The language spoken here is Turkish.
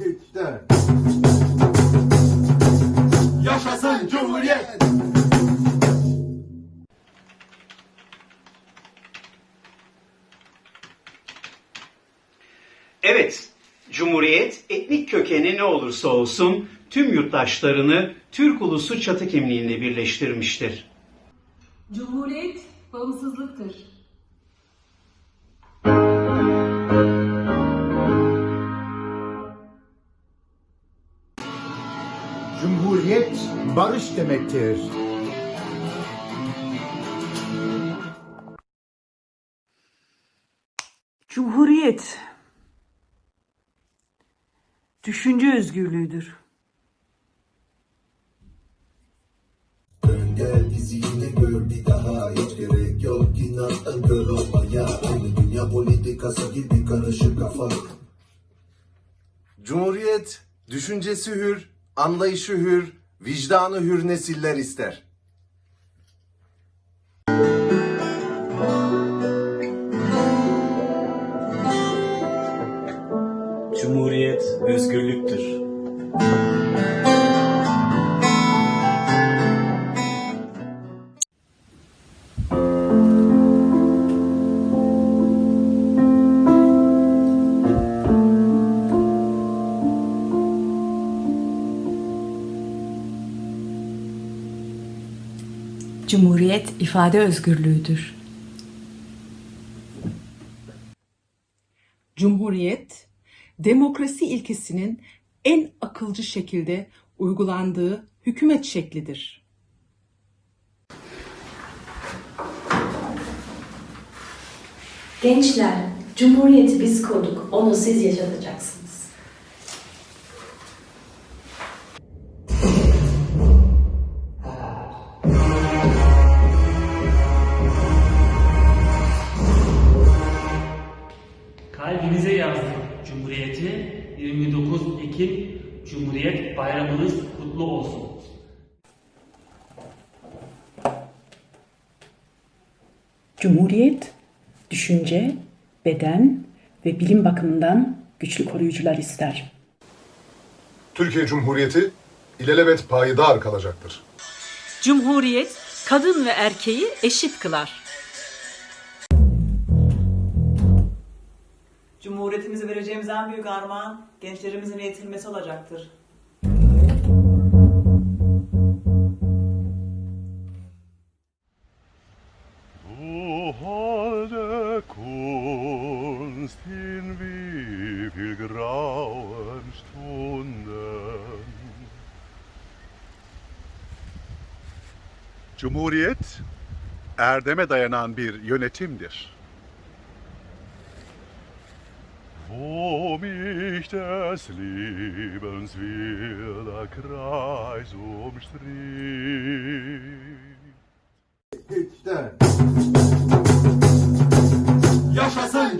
üç, dört. Yaşasın Cumhuriyet! Evet, Cumhuriyet etnik kökeni ne olursa olsun tüm yurttaşlarını Türk ulusu çatı kimliğinde birleştirmiştir. Cumhuriyet bağımsızlıktır. Cumhuriyet barış demektir. Cumhuriyet düşünce özgürlüğüdür. Gel bizi yine gör bir daha hiç gerek yok inattan kör olmaya Aynı dünya politikası gibi karışık kafa Cumhuriyet, düşüncesi hür, anlayışı hür, vicdanı hür nesiller ister. Cumhuriyet özgürlüktür. Cumhuriyet ifade özgürlüğüdür. Cumhuriyet, demokrasi ilkesinin en akılcı şekilde uygulandığı hükümet şeklidir. Gençler, Cumhuriyeti biz kurduk, onu siz yaşatacaksınız. Kalbinize yazdık Cumhuriyeti. 29 Ekim Cumhuriyet Bayramınız kutlu olsun. Cumhuriyet düşünce, beden ve bilim bakımından güçlü koruyucular ister. Türkiye Cumhuriyeti ilelebet payidar kalacaktır. Cumhuriyet kadın ve erkeği eşit kılar. Cumhuriyetimize vereceğimiz en büyük armağan gençlerimizin eğitilmesi olacaktır. Cumhuriyet, erdeme dayanan bir yönetimdir. Wo mich des Lebens wilder Kreis dört. Yaşasın